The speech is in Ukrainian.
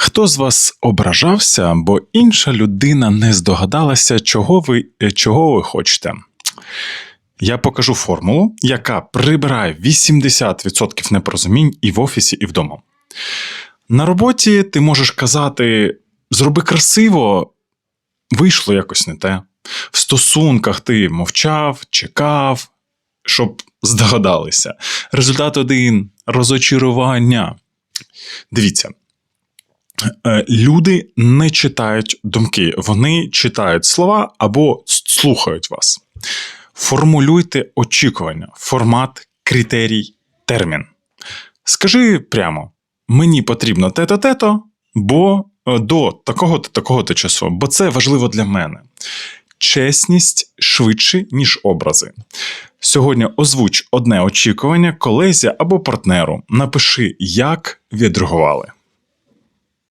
Хто з вас ображався, бо інша людина не здогадалася, чого ви, е, чого ви хочете? Я покажу формулу, яка прибирає 80% непорозумінь і в офісі, і вдома. На роботі ти можеш казати: зроби красиво, вийшло якось не те. В стосунках ти мовчав, чекав, щоб здогадалися. Результат один розочарування. Дивіться. Е, Люди не читають думки, вони читають слова або слухають вас. Формулюйте очікування, формат, критерій, термін. Скажи прямо: мені потрібно те-то, те-то, бо е, до такого-то, такого-то часу, бо це важливо для мене. Чесність швидше, ніж образи. Сьогодні озвуч одне очікування колезі або партнеру. Напиши, як відреагували.